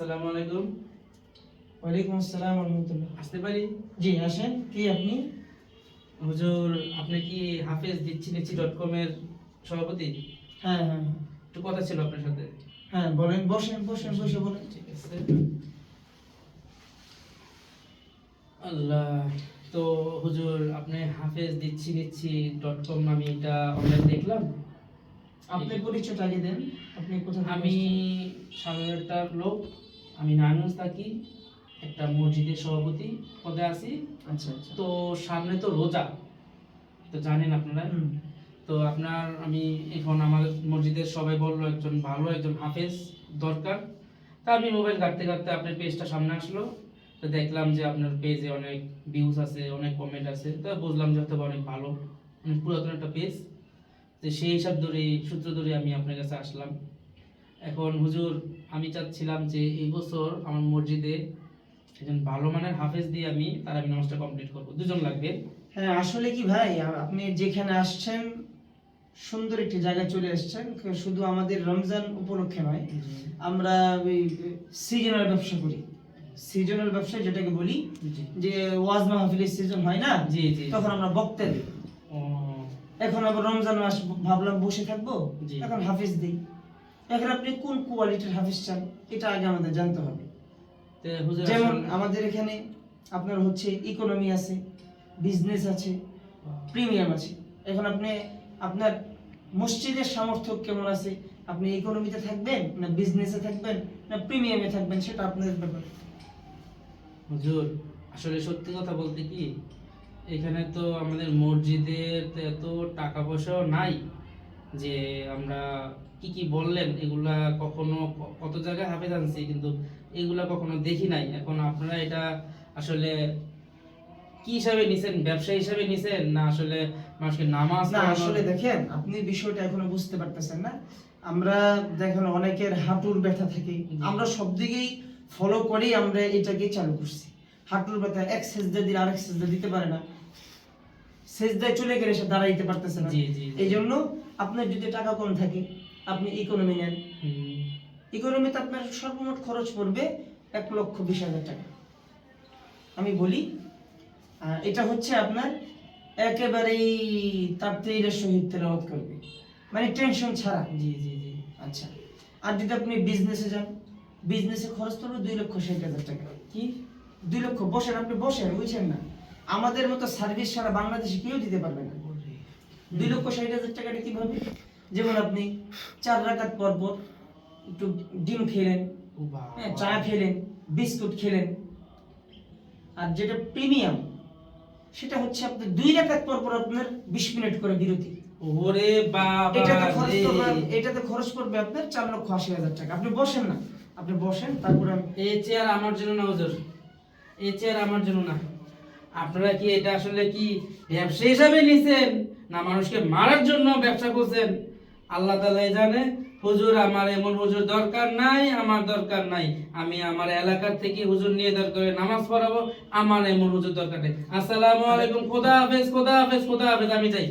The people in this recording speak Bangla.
আসসালামু আলাইকুম। ওয়ালাইকুম আসসালাম রহমতুল্লাহ। আসতে পারি? জি আসেন। কি আপনি? হুজুর আপনি কি হাফেজ দিচ্ছি নিচ্ছি ডট কমের সভাপতি? হ্যাঁ হ্যাঁ একটু কথা ছিল আপনার সাথে। হ্যাঁ বলেন বসেন বসেন বসে বলেন। ঠিক আছে। আল্লাহ তো হুজুর আপনি হাফেজ দিচ্ছি নিচ্ছি ডট কম আমি এটা অনলাইন দেখলাম। আপনি পরিচয়টা আগে দেন। আপনি কোথা থেকে আমি? সাধারণ একটা লোক। আমি নারায়ণগঞ্জ থাকি একটা মসজিদের সভাপতি পদে আছি। আচ্ছা আচ্ছা। তো সামনে তো রোজা তো জানেন আপনারা। তো আপনার আমি এখন আমার মসজিদের সবাই বলল একজন ভালো একজন হাফেজ দরকার। তা আমি মোবাইল ঘাটতে ঘাটতে আপনার পেজটা সামনে আসলো। তো দেখলাম যে আপনার পেজে অনেক ভিউজ আছে অনেক কমেন্ট আছে। তো বুঝলাম যে হয়তো অনেক ভালো অনেক পুরাতন একটা পেজ তো সেই হিসাব ধরে সূত্র ধরে আমি আপনার কাছে আসলাম। এখন হুজুর আমি চাচ্ছিলাম যে এই বছর আমার মসজিদে একজন ভালো মানের হাফেজ দিয়ে আমি তার আমি নামাজটা কমপ্লিট করব। দুজন লাগবে। হ্যাঁ আসলে কি ভাই আপনি যেখানে আসছেন সুন্দর একটি জায়গায় চলে আসছেন শুধু আমাদের রমজান উপলক্ষে নয় আমরা সিজনাল ব্যবসা করি। সিজনাল ব্যবসা যেটাকে বলি যে ওয়াজ মাহফিলের সিজন হয় না জি জি। তখন আমরা বক্তা দিই। এখন আবার রমজান মাস ভাবলাম বসে থাকব এখন হাফিজ দিই। এখন আপনি কোন কোয়ালিটির হাফিজ চান এটা আগে আমাদের জানতে হবে। যেমন আমাদের এখানে আপনার হচ্ছে ইকোনমি আছে বিজনেস আছে প্রিমিয়াম আছে। এখন আপনি আপনার মসজিদের সামর্থ্য কেমন আছে? আপনি ইকোনমিতে থাকবেন না বিজনেসে থাকবেন না প্রিমিয়ামে থাকবেন সেটা আপনাদের ব্যাপার। হুজুর আসলে সত্যি কথা বলতে কি এখানে তো আমাদের মসজিদের এত টাকা পয়সাও নাই। যে আমরা কি কি বললেন এগুলা কখনো কত জায়গায় হাফেজ আনছি কিন্তু এগুলা কখনো দেখি নাই। এখন আপনারা এটা আসলে কি হিসাবে নিছেন ব্যবসা হিসাবে নিছেন না আসলে মানুষকে নামাজ না আসলে দেখেন আপনি বিষয়টা এখনও বুঝতে পারতেছেন না। আমরা দেখেন অনেকের হাঁটুর ব্যথা থাকে। আমরা সব দিকেই ফলো করেই আমরা এটাকে চালু করছি। হাঁটুর ব্যথা এক সেজদা দিলে আরেক সেজদা দিতে পারে না। সেজদায় চলে গেলে সে দাঁড়াইতে পারতেছে না। এই জন্য আপনার যদি টাকা কম থাকে আপনি ইকোনমি নেন। ইকোনমিতে আপনার সর্বমোট খরচ পড়বে এক লক্ষ বিশ হাজার টাকা। আমি বলি এটা হচ্ছে আপনার একেবারেই তার তেইরের সহিত তেলাওয়াত করবে। মানে টেনশন ছাড়া। জি জি জি। আচ্ছা আর যদি আপনি বিজনেসে যান বিজনেসে খরচ পড়বে দুই লক্ষ ষাট হাজার টাকা। কি? দুই লক্ষ বসেন আপনি বসেন বুঝছেন না? আমাদের মতো সার্ভিস সারা বাংলাদেশে কেউ দিতে পারবে না। দুই লক্ষ ষাট হাজার টাকাটা কীভাবে? যেমন আপনি চার রাকাত পর পর একটু ডিম খেলেন হ্যাঁ চা খেলেন বিস্কুট খেলেন। আর যেটা প্রিমিয়াম সেটা হচ্ছে আপনার দুই রাকাত পর পর আপনার বিশ মিনিট করে বিরতি। ওরে বাবা এটাতে খরচ এটাতে পড়বে আপনার চার লক্ষ আশি হাজার টাকা। আপনি বসেন না আপনি বসেন তারপরে এই চেয়ার আমার জন্য না হুজুর এই চেয়ার আমার জন্য না। আপনারা কি এটা আসলে কি ব্যবসা হিসাবে নিছেন? না মানুষকে মারার জন্য ব্যবসা করছেন? আল্লাহ তালাই জানে, হুজুর, আমার এমন হুজুর দরকার নাই, আমার দরকার নাই। আমি আমার এলাকার থেকে হুজুর নিয়ে দরকার নামাজ পড়াবো, আমার এমন হুজুর দরকার নেই। আসসালামু আলাইকুম, খোদা হাফেজ খোদা হাফেজ খোদা হাফেজ, আমি যাই।